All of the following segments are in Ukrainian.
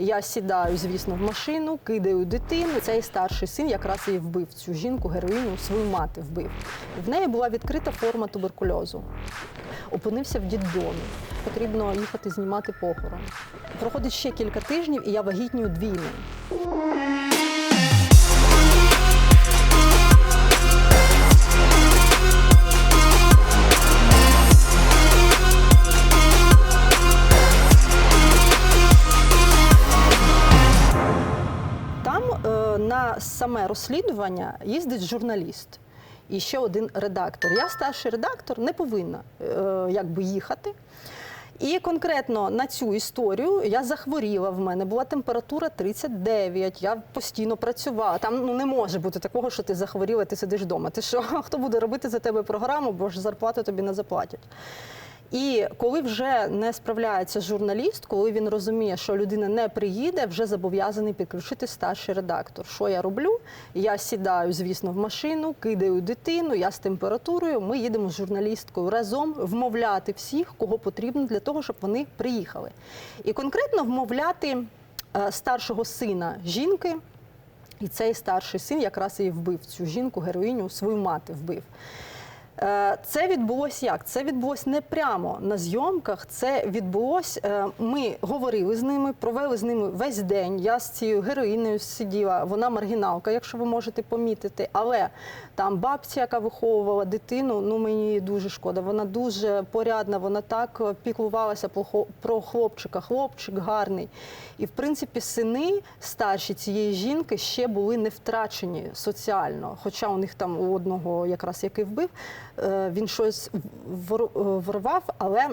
Я сідаю, звісно, в машину, кидаю дитину. Цей старший син якраз і вбив цю жінку, героїню, свою мати вбив. В неї була відкрита форма туберкульозу. Опинився в дітдомі. Потрібно їхати знімати похорон. Проходить ще кілька тижнів, і я вагітнюю двійною. На саме розслідування їздить журналіст і ще один редактор. Я старший редактор не повинна е, якби їхати. І конкретно на цю історію я захворіла. В мене була температура 39, Я постійно працювала. Там ну не може бути такого, що ти захворіла, ти сидиш вдома. Ти що хто буде робити за тебе програму, бо ж зарплату тобі не заплатять. І коли вже не справляється журналіст, коли він розуміє, що людина не приїде, вже зобов'язаний підключити старший редактор. Що я роблю? Я сідаю, звісно, в машину, кидаю дитину, я з температурою. Ми їдемо з журналісткою разом вмовляти всіх, кого потрібно для того, щоб вони приїхали. І конкретно вмовляти е, старшого сина жінки. І цей старший син якраз і вбив цю жінку, героїню, свою мати вбив. Е, Це відбулось як? Це відбулось не прямо на зйомках. Це відбулося. е, Ми говорили з ними, провели з ними весь день. Я з цією героїнею сиділа. Вона маргіналка, якщо ви можете помітити. Але там бабця, яка виховувала дитину, ну мені дуже шкода. Вона дуже порядна, вона так е, піклувалася про хлопчика. Хлопчик гарний. І в принципі, сини старші цієї жінки ще були не втрачені соціально. Хоча у них там у одного, якраз який вбив, е, він щось вор- ворвав, але.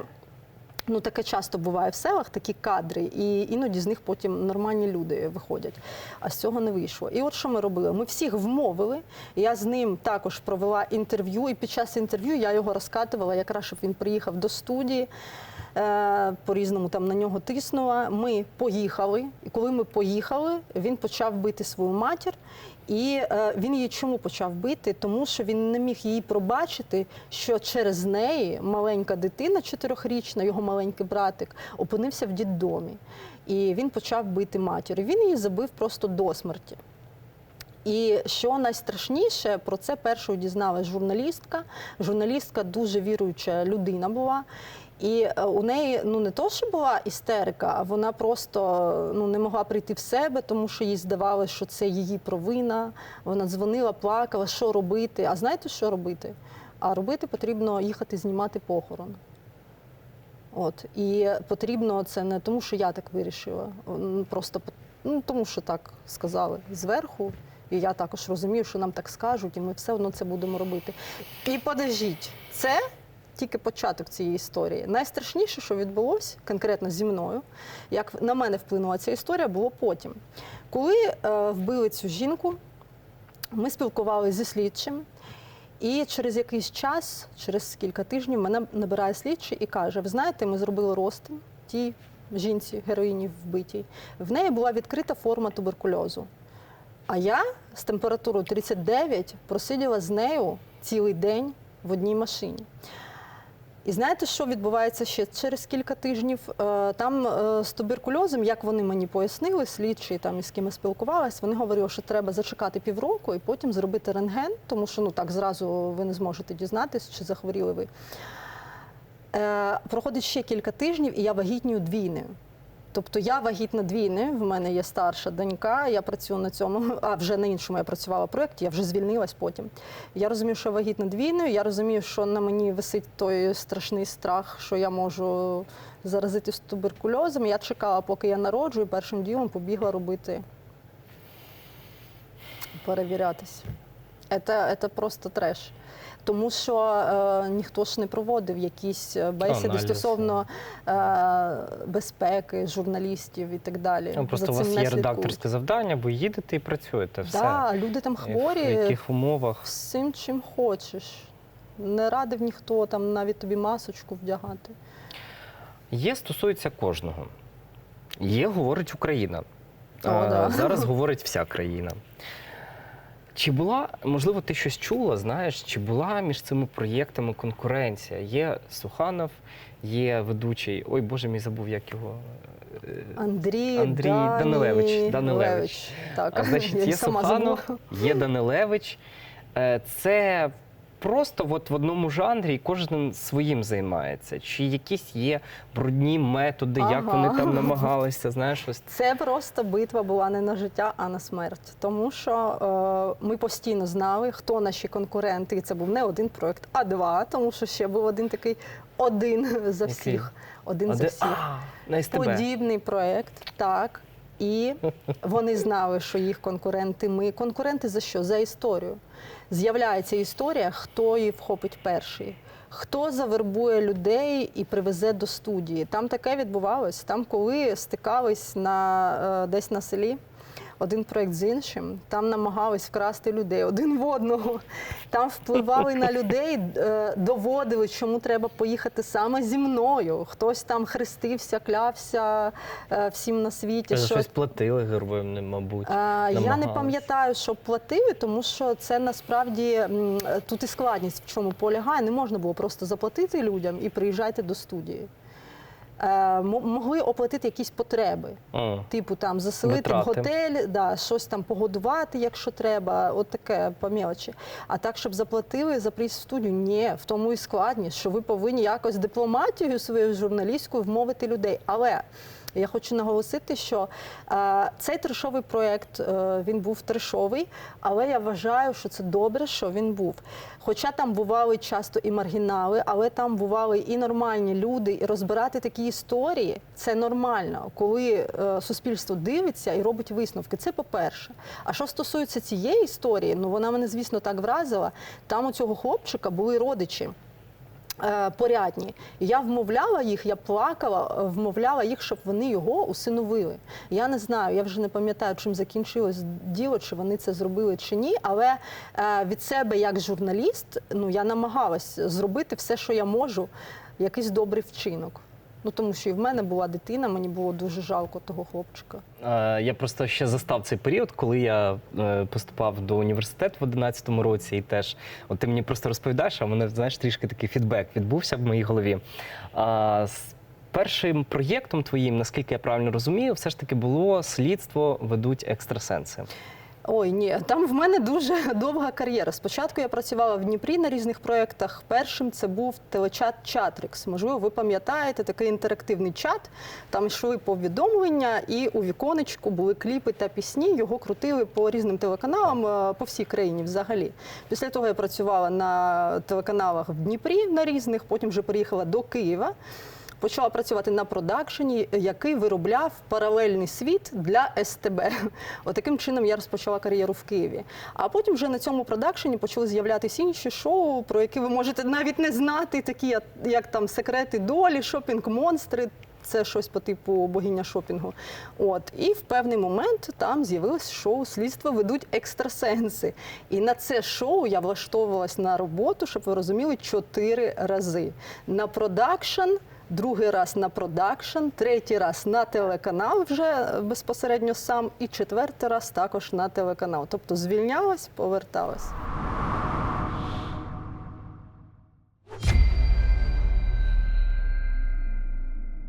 Ну, таке часто буває в селах, такі кадри, і іноді з них потім нормальні люди виходять. А з цього не вийшло. І от що ми робили? Ми всіх вмовили. Я з ним також провела інтерв'ю, і під час інтерв'ю я його розкатувала, якраз щоб він приїхав до студії. Е, По-різному там на нього тиснула. Ми поїхали, і коли ми поїхали, він почав бити свою матір. І е, він її чому почав бити? Тому що він не міг її пробачити, що через неї маленька дитина, чотирьохрічна, його маленький братик, опинився в дітдомі. І він почав бити матір. І Він її забив просто до смерті. І що найстрашніше, про це першою дізналась журналістка. Журналістка дуже віруюча людина була. І е, у неї ну не то, що була істерика, а вона просто ну не могла прийти в себе, тому що їй здавалося, що це її провина. Вона дзвонила, плакала, що робити. А знаєте, що робити? А робити потрібно їхати знімати похорон. От і потрібно це не тому, що я так вирішила, просто ну, тому, що так сказали зверху. І я також розумію, що нам так скажуть, і ми все одно це будемо робити. І подождіть, це тільки початок цієї історії. Найстрашніше, що відбулося конкретно зі мною, як на мене вплинула ця історія, було потім. Коли е, вбили цю жінку, ми спілкувалися зі слідчим. І через якийсь час, через кілька тижнів, мене набирає слідчий і каже: Ви знаєте, ми зробили розтин тій жінці, героїні вбитій. В неї була відкрита форма туберкульозу. А я з температурою 39 просиділа з нею цілий день в одній машині. І знаєте, що відбувається ще через кілька тижнів? Е, Там е, з туберкульозом, як вони мені пояснили, слідчі там із ким я спілкувалась, вони говорили, що треба зачекати півроку і потім зробити рентген, тому що ну так зразу ви не зможете дізнатися, чи захворіли ви. Е, Проходить ще кілька тижнів, і я вагітнюю двійною. Тобто я вагітна двійною, в мене є старша донька, я працюю на цьому, а вже на іншому я працювала в проєкті, я вже звільнилась потім. Я розумію, що я вагітна двійною, я розумію, що на мені висить той страшний страх, що я можу заразитись туберкульозом. Я чекала, поки я народжу, і першим ділом побігла робити, перевірятись. Це, це просто треш. Тому що е, ніхто ж не проводив якісь е, бесіди Аналіз, стосовно е, безпеки, журналістів і так далі. Ну, просто За у вас є редакторське завдання, ви їдете і працюєте. Все. Да, люди там І В хворі, яких умовах? всім чим хочеш. Не радив ніхто там навіть тобі масочку вдягати. Є стосується кожного. Є говорить Україна. О, А, да. Зараз говорить вся країна. Чи була, можливо, ти щось чула, знаєш, чи була між цими проєктами конкуренція? Є Суханов, є ведучий, ой Боже мій забув, як його Андрій, Андрій Дані- Данилевич, Данилевич. Так, А значить, я є Суханов, забула. є Данилевич. Е, Це просто от в одному жанрі і кожен своїм займається. Чи якісь є брудні методи, як вони там намагалися, знаєш, ось Це просто битва була не на життя, а на смерть. Тому що е, ми постійно знали, хто наші конкуренти. І це був не один проект, а два, тому що ще був один такий один за всіх. Один А за всіх. А. Подібний проект, так. І вони знали, що їх конкуренти. Ми конкуренти за що? За історію. З'являється історія, хто її вхопить перший. Хто завербує людей і привезе до студії? Там таке відбувалось. Там, коли стикались на, е, десь на селі, один проєкт з іншим, там намагались вкрасти людей один в одного. Там впливали на людей, е, доводили, чому треба поїхати саме зі мною. Хтось там хрестився, клявся е, всім на світі. Щось щось платили гербовим, мабуть. Е, Я не пам'ятаю, що платили, тому що це насправді тут і складність в чому полягає. Не можна було просто заплатити людям і приїжджайте до студії. Е, Могли оплатити якісь потреби. Типу там заселити в готель, да, щось там погодувати, якщо треба, от таке по мелочі. А так, щоб заплатили за приїзд в студію, ні, в тому і складність, що ви повинні якось дипломатію свою журналістською вмовити людей. Але я хочу наголосити, що е, цей трешовий проєкт е, він був трешовий, але я вважаю, що це добре, що він був. Хоча там бували часто і маргінали, але там бували і нормальні люди, і розбирати такі історії це нормально, коли е, суспільство дивиться і робить висновки. Це по-перше. А що стосується цієї історії, ну вона мене, звісно, так вразила. Там у цього хлопчика були родичі. Е, Порядні, я вмовляла їх, я плакала, е, вмовляла їх, щоб вони його усиновили. Я не знаю, я вже не пам'ятаю, чим закінчилось діло, чи вони це зробили чи ні. Але е, від себе, як журналіст, ну я намагалась зробити все, що я можу, якийсь добрий вчинок. Ну тому що і в мене була дитина, мені було дуже жалко того хлопчика. Я просто ще застав цей період, коли я е, поступав до університету в 11 році, і теж от ти мені просто розповідаєш, а в мене знаєш трішки такий фідбек відбувся в моїй голові. Першим проєктом твоїм, наскільки я правильно розумію, все ж таки було слідство ведуть екстрасенси. Ой, ні, там в мене дуже довга кар'єра. Спочатку я працювала в Дніпрі на різних проєктах. Першим це був телечат Чатрикс. Можливо, ви пам'ятаєте такий інтерактивний чат. Там йшли повідомлення, і у віконечку були кліпи та пісні. Його крутили по різним телеканалам е, по всій країні взагалі. Після того я працювала на телеканалах в Дніпрі на різних, потім вже переїхала до Києва. Почала працювати на продакшені, який виробляв паралельний світ для СТБ. Отаким чином я розпочала кар'єру в Києві. А потім вже на цьому продакшені почали з'являтися інші шоу, про які ви можете навіть не знати, такі як- там секрети долі, шопінг монстри. Це щось по типу богиня шопінгу. От і в певний момент там з'явилось шоу Слідство ведуть екстрасенси. І на це шоу я влаштовувалась на роботу, щоб ви розуміли, чотири рази на продакшн. Другий раз на продакшн, третій раз на телеканал вже безпосередньо сам, і четвертий раз також на телеканал. Тобто звільнялась, поверталась.